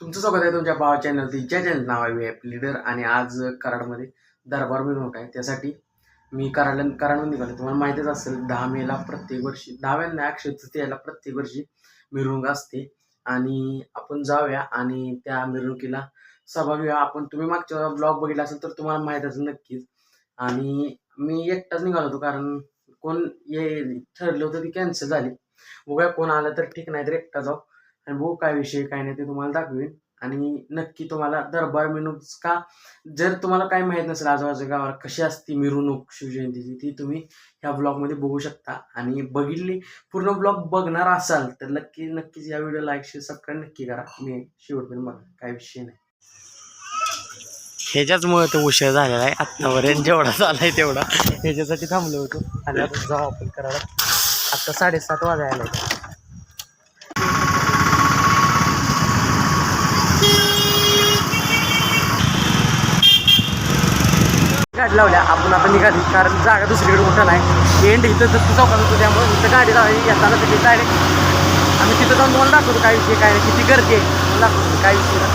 तुमचं स्वागत आहे तुमच्या भावा चॅनल ज्या चॅनल नाव आहे लीडर आणि आज कराडमध्ये दरबार मिरवणूक आहे. त्यासाठी मी कराड कराडमध्ये निघालो तुम्हाला माहितीच असेल दहा मेला प्रत्येक वर्षी दहाव्या अक्षय तृतीयाला प्रत्येक वर्षी मिरवणूक असते. आणि आपण जाऊया आणि त्या मिरवणुकीला सहभागी व्हा आपण तुम्ही मागच्या ब्लॉग बघितला असेल तर तुम्हाला माहीत असेल नक्कीच. आणि मी एकटाच निघालो होतो कारण कोण ये ठरलं होतं ती कॅन्सल झाली. बघूया कोण आलं तर ठीक नाही तर एकटा जाऊ. आणि बघू काय विषय काय नाही ते तुम्हाला दाखवेन. आणि नक्की तुम्हाला दरबार मिरवणूक का? जर तुम्हाला काय माहीत नसेल आजूबाजू गावाला कशी असते मिरवणूक शिवजयंतीची ती तुम्ही ह्या ब्लॉगमध्ये बघू शकता. आणि बघितली पूर्ण ब्लॉग बघणार असाल तर नक्की नक्कीच या व्हिडिओ लाईक शेअर सबस्क्राईब नक्की करा. मी शेवटपर्यंत बघा काय विषय नाही. ह्याच्याचमुळे तो उशीर झालेला आहे. आत्तापर्यंत जेवढा झालाय तेवढा. ह्याच्यासाठी थांबलो होतो. आणि आता जाऊ आपण करायला. आत्ता साडेसात वाजायला आले गाडी लावल्या. आपण आता निघाली. कारण जागा दुसरीकडे कुठं नाही. एंड इथं तर चौकात होतो त्यामुळे इथं गाडी लावली येताना तिथे डायरेक्ट आम्ही तिथं जाऊन तुम्हाला दाखवतो काय विषय काय नाही. किती गर्दी आहे. दाखवतो काय विषय.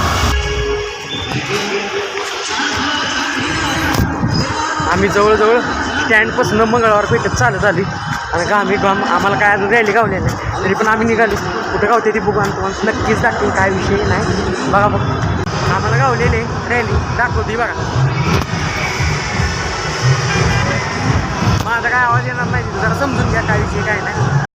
आम्ही जवळजवळ स्टँडपासून मंगळवार पेठेत चालत आली. आणि का आम्ही गाम आम्हाला काय अजून रॅली गावली नाही. तरी पण आम्ही निघालो. कुठं गावते ती बघू तुम्हाला नक्कीच दाखवेन काय विषय नाही. बघा बघ. आम्हाला गावलेले रॅली दाखवते बघा. माझा काय आवाज येणार नाही. जरा समजून घ्या काय विषय काय नाही.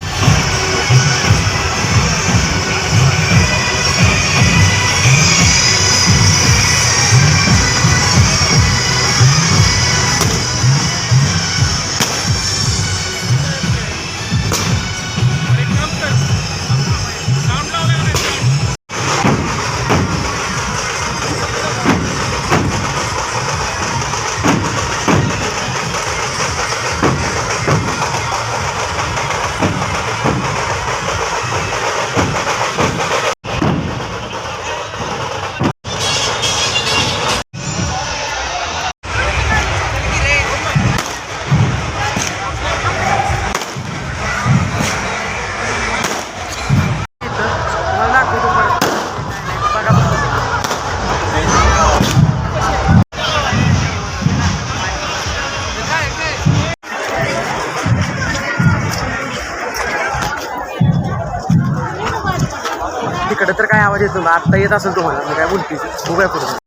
तिकडं तर काय आवाज येतो ना? आत्ता येत असेल तुम्हाला मी काय बोलते बघूया पुढे.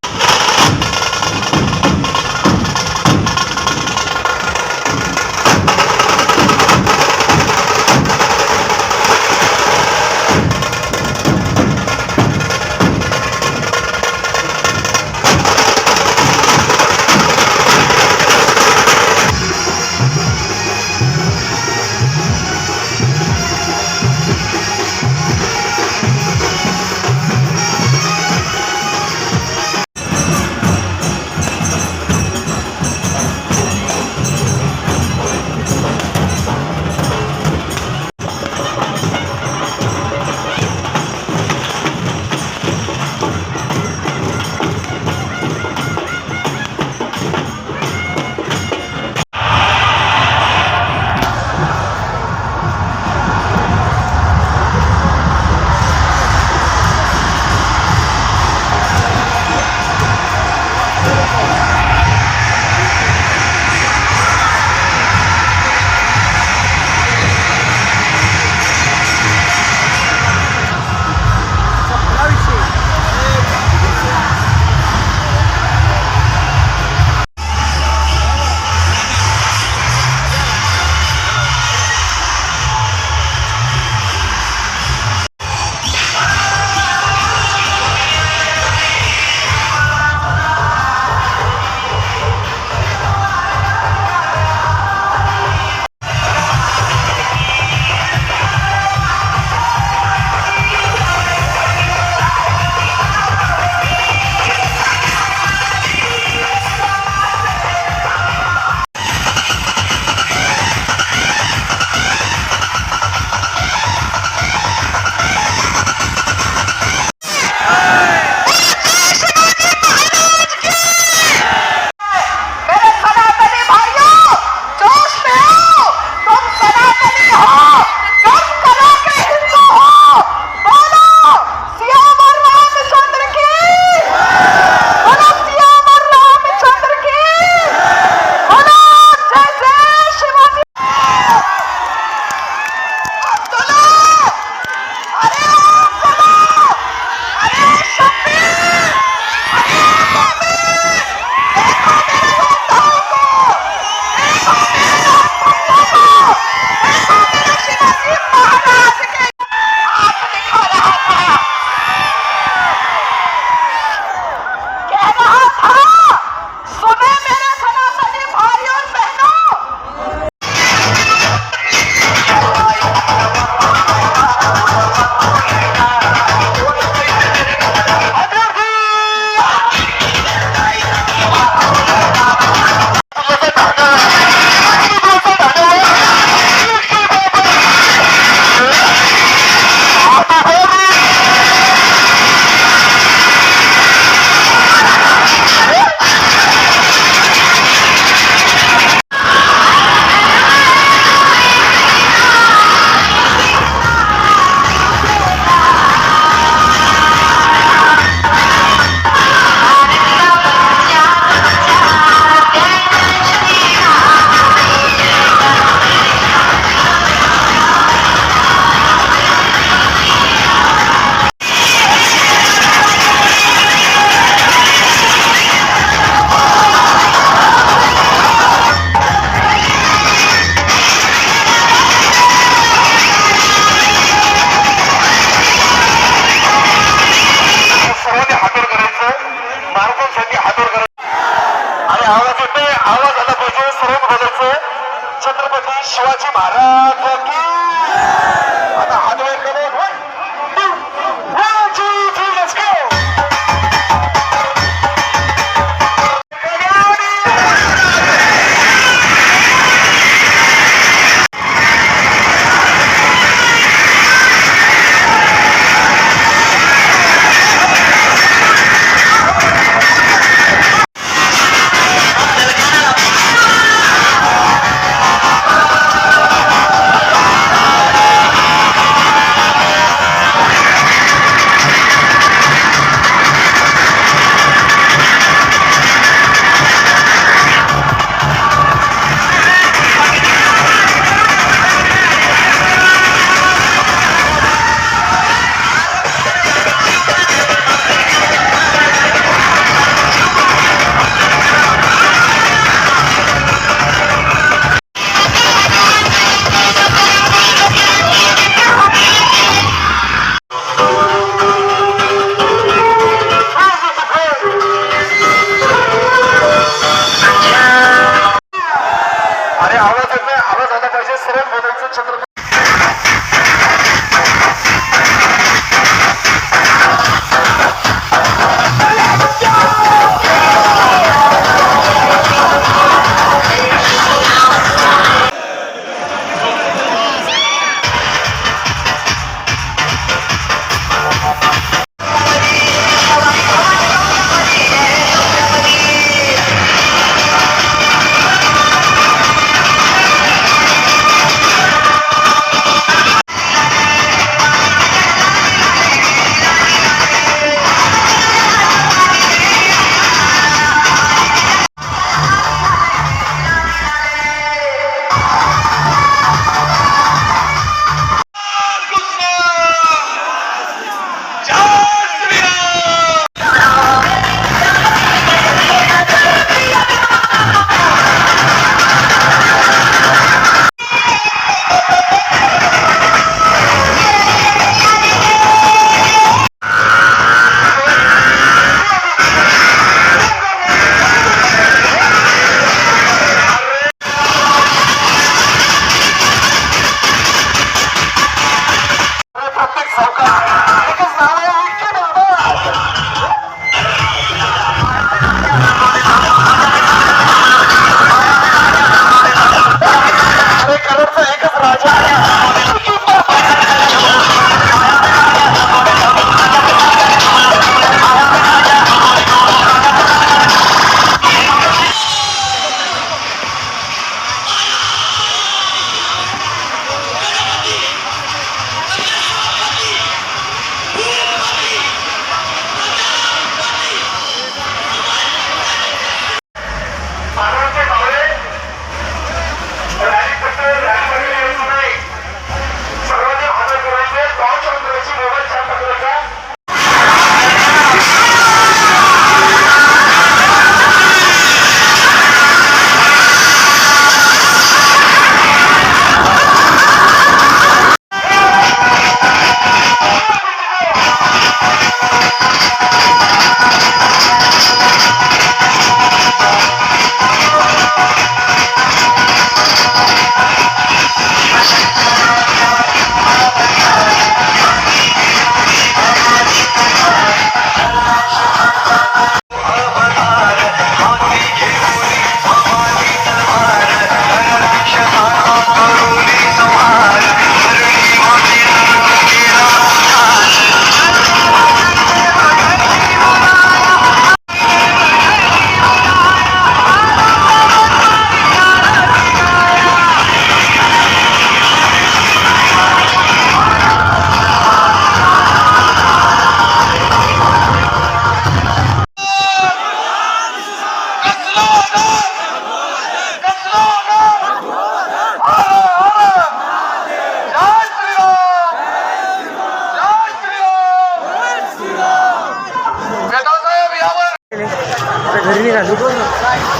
छत्रपती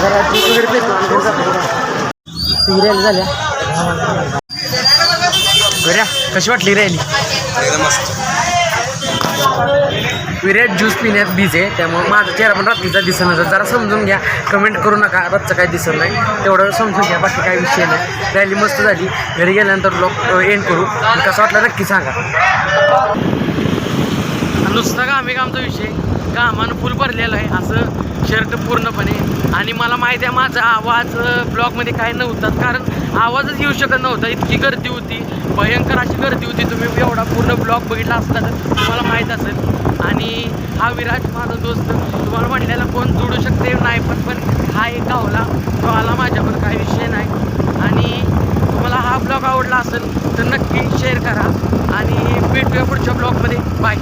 जरा दूध वगैरे पेतो आणि घरी जातो रॅली झाल्या. घऱ्या कशी वाटली रॅली विराट ज्यूस पिण्यात बिझी आहे त्यामुळे माझा चेहरा पण रात्रीचा दिसत जरा समजून घ्या. कमेंट करू नका. रातचं काही दिसत नाही. तेवढं समजून घ्या. बाकी काही विषय नाही. रॅली मस्त झाली. घरी गेल्यानंतर लोक एंड करू. आणि कसं वाटलं नक्की सांगा. नुसता घामे कामचा विषय? कामानं फुल भरलेलं आहे. असं शर्ट पूर्णपणे. आणि मला माहिती आहे माझा आवाज ब्लॉगमध्ये काय नव्हता. कारण आवाजच येऊ शकत नव्हता. इतकी गर्दी होती. भयंकर अशी गर्दी होती. तुम्ही एवढा पूर्ण ब्लॉग बघितला असता तर तुम्हाला माहीत असेल. आणि हा विराज माझा दोस्त. तुम्हाला म्हटलेला कोण जोडू शकते? नाही पण पण हा एक गावला. तो आला माझ्यावर. काही विषय नाही. आणि तुम्हाला हा ब्लॉग आवडला असेल तर नक्की शेअर करा. आणि भेटूया पुढच्या ब्लॉगमध्ये. बाय